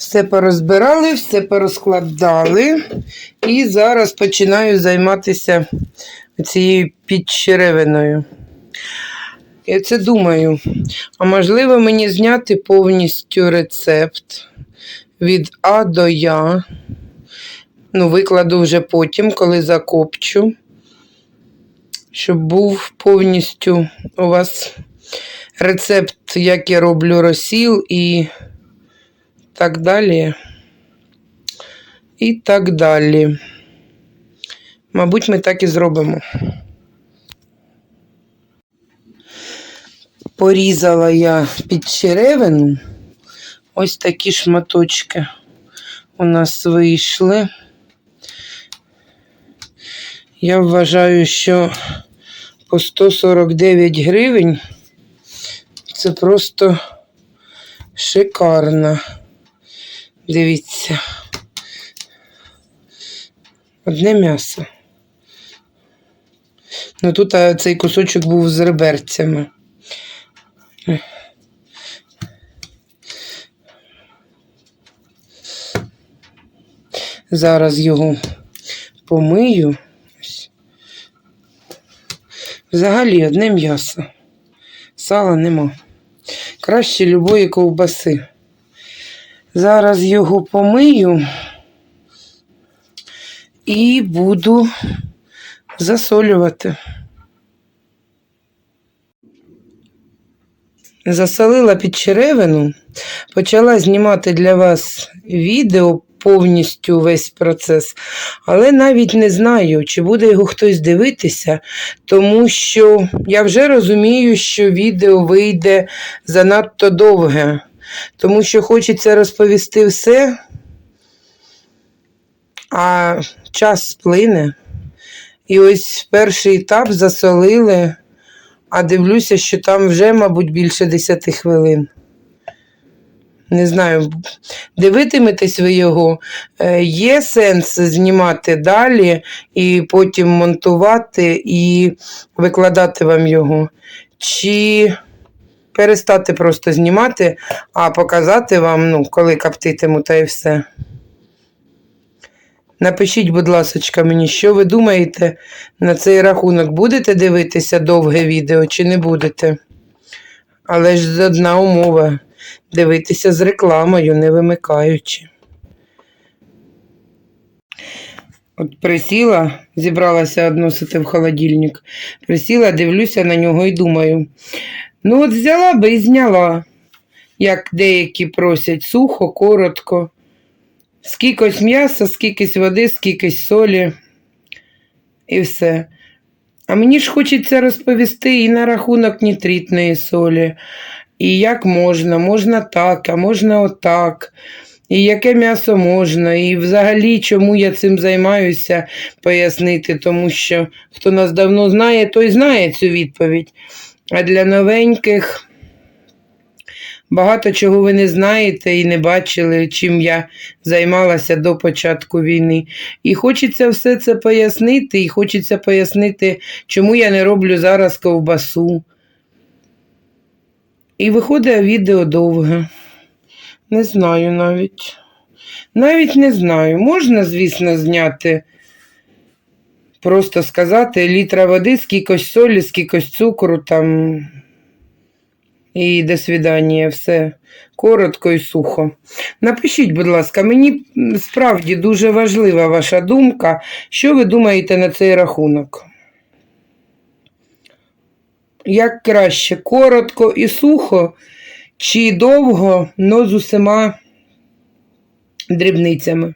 Все порозбирали, все порозкладали. І зараз починаю займатися цією підчеревиною. Я це думаю. А можливо, мені зняти повністю рецепт від А до Я. Ну, викладу вже потім, коли закопчу. Щоб був повністю у вас рецепт, як я роблю розсіл і так далі. І так далі. Мабуть, ми так і зробимо. Порізала я під черевину. Ось такі шматочки у нас вийшли. Я вважаю, що по 149 гривень це просто шикарно. Дивіться. Одне м'ясо. Ну тут а, цей кусочок був з реберцями. Зараз його помию. Взагалі одне м'ясо. Сала нема. Краще любої ковбаси. Зараз його помию і буду засолювати. Засолила під черевину, почала знімати для вас відео повністю весь процес, але навіть не знаю, чи буде його хтось дивитися, тому що я вже розумію, що відео вийде занадто довге, тому що хочеться розповісти все, а час сплине. І ось перший етап засолили, а дивлюся, що там вже, мабуть, більше 10 хвилин. Не знаю, дивитиметесь ви його, Е, є сенс знімати далі і потім монтувати і викладати вам його. Чи перестати просто знімати, а показати вам, ну, коли коптитиму, та і все. Напишіть, будь ласка, мені, що ви думаєте на цей рахунок. Будете дивитися довге відео чи не будете? Але ж одна умова дивитися з рекламою, не вимикаючи. От присіла, зібралася односити в холодильник. Присіла, дивлюся на нього і думаю. Ну, от взяла би і зняла, як деякі просять, сухо, коротко. Скількось м'яса, скількись води, скількись солі і все. А мені ж хочеться розповісти і на рахунок нітритної солі, і як можна, можна так, а можна отак, і яке м'ясо можна, і взагалі чому я цим займаюся, пояснити, тому що хто нас давно знає, той знає цю відповідь. А для новеньких. Багато чого ви не знаєте і не бачили, чим я займалася до початку війни. І хочеться все це пояснити, і хочеться пояснити, чому я не роблю зараз ковбасу. І виходить відео довге. Не знаю навіть. Навіть не знаю. Можна, звісно, зняти. Просто сказати літра води, скількось солі, скількось цукру там. І до свидання, все коротко і сухо. Напишіть, будь ласка, мені справді дуже важлива ваша думка. Що ви думаєте на цей рахунок? Як краще, коротко і сухо, чи довго, но з усіма дрібницями?